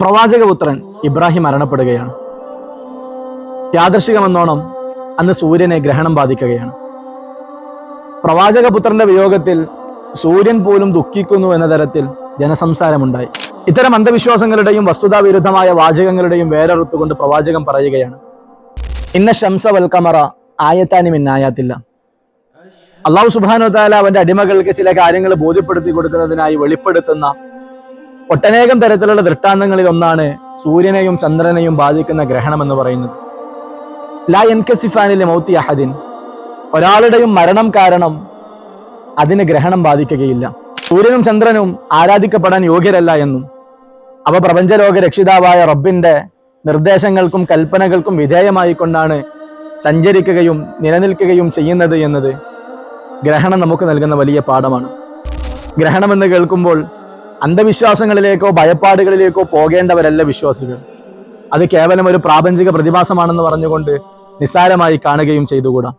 പ്രവാചകപുത്രൻ ഇബ്രാഹിം മരണപ്പെടുകയാണ്. യാദർശികമെന്നോണം അന്ന് സൂര്യനെ ഗ്രഹണം ബാധിക്കുകയാണ്. പ്രവാചകപുത്രന്റെ വിയോഗത്തിൽ സൂര്യൻ പോലും ദുഃഖിക്കുന്നു എന്ന തരത്തിൽ ജനസംസാരമുണ്ടായി. ഇത്തരം അന്ധവിശ്വാസങ്ങളുടെയും വസ്തുതാവിരുദ്ധമായ വാചകങ്ങളുടെയും വേരറുത്തുകൊണ്ട് പ്രവാചകം പറയുകയാണ് ഇന്ന ശംസ വൽക്കമറ ആയത്താനി ഇന്നായാത്തില്ല അള്ളാഹു സുബാനു താല അവന്റെ അടിമകൾക്ക് ചില കാര്യങ്ങൾ ബോധ്യപ്പെടുത്തി കൊടുക്കുന്നതിനായി വെളിപ്പെടുത്തുന്ന ഒട്ടനേകം തരത്തിലുള്ള ദൃഷ്ടാന്തങ്ങളിൽ ഒന്നാണ് സൂര്യനെയും ചന്ദ്രനെയും ബാധിക്കുന്ന ഗ്രഹണം എന്ന് പറയുന്നത്. ലാ എൻകസിഫാനിലെ മൗത്തി അഹദിൻ ഒരാളുടെയും മരണം കാരണം അതിന് ഗ്രഹണം ബാധിക്കുകയില്ല. സൂര്യനും ചന്ദ്രനും ആരാധിക്കപ്പെടാൻ യോഗ്യരല്ല എന്നും അവ പ്രപഞ്ചലോക രക്ഷിതാവായ റബ്ബിന്റെ നിർദ്ദേശങ്ങൾക്കും കൽപ്പനകൾക്കും വിധേയമായി കൊണ്ടാണ് സഞ്ചരിക്കുകയും നിലനിൽക്കുകയും ചെയ്യുന്നത് എന്നത് ഗ്രഹണം നമുക്ക് നൽകുന്ന വലിയ പാഠമാണ്. ഗ്രഹണം എന്ന് കേൾക്കുമ്പോൾ അന്ധവിശ്വാസങ്ങളിലേക്കോ ഭയപ്പാടുകളിലേക്കോ പോകേണ്ടവരല്ല വിശ്വാസികൾ. അത് കേവലം ഒരു പ്രാപഞ്ചിക പ്രതിഭാസമാണെന്ന് പറഞ്ഞുകൊണ്ട് നിസ്സാരമായി കാണുകയും ചെയ്തുകൂടാ.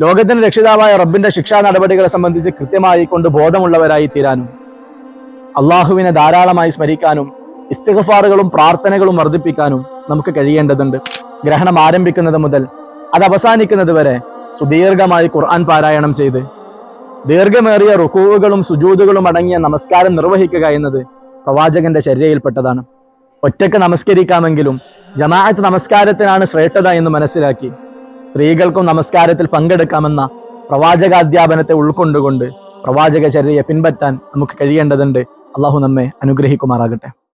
ലോകത്തിന്റെ രക്ഷിതാവായ റബ്ബിന്റെ ശിക്ഷാ നടപടികളെ സംബന്ധിച്ച് കൃത്യമായി കൊണ്ട് ബോധമുള്ളവരായി തീരാനും അള്ളാഹുവിനെ ധാരാളമായി സ്മരിക്കാനും ഇസ്തിഗഫാറുകളും പ്രാർത്ഥനകളും വർദ്ധിപ്പിക്കാനും നമുക്ക് കഴിയേണ്ടതുണ്ട്. ഗ്രഹണം ആരംഭിക്കുന്നത് മുതൽ അത് അവസാനിക്കുന്നത് വരെ സുദീർഘമായി ഖുർആൻ പാരായണം ചെയ്ത് ദീർഘമേറിയ റുക്കൂവുകളും സുജൂതുകളും അടങ്ങിയ നമസ്കാരം നിർവഹിക്കുക എന്നത് പ്രവാചകന്റെ ശരീരയിൽപ്പെട്ടതാണ്. ഒറ്റയ്ക്ക് നമസ്കരിക്കാമെങ്കിലും ജമാഅത്ത് നമസ്കാരത്തിനാണ് ശ്രേഷ്ഠത എന്ന് മനസ്സിലാക്കി സ്ത്രീകൾക്കും നമസ്കാരത്തിൽ പങ്കെടുക്കാമെന്ന പ്രവാചക പ്രവാചകാധ്യാപനത്തെ ഉൾക്കൊണ്ടുകൊണ്ട് പ്രവാചക ചര്യയെ പിൻപറ്റാൻ നമുക്ക് കഴിയേണ്ടതുണ്ട്. അള്ളാഹു നമ്മെ അനുഗ്രഹിക്കുമാറാകട്ടെ.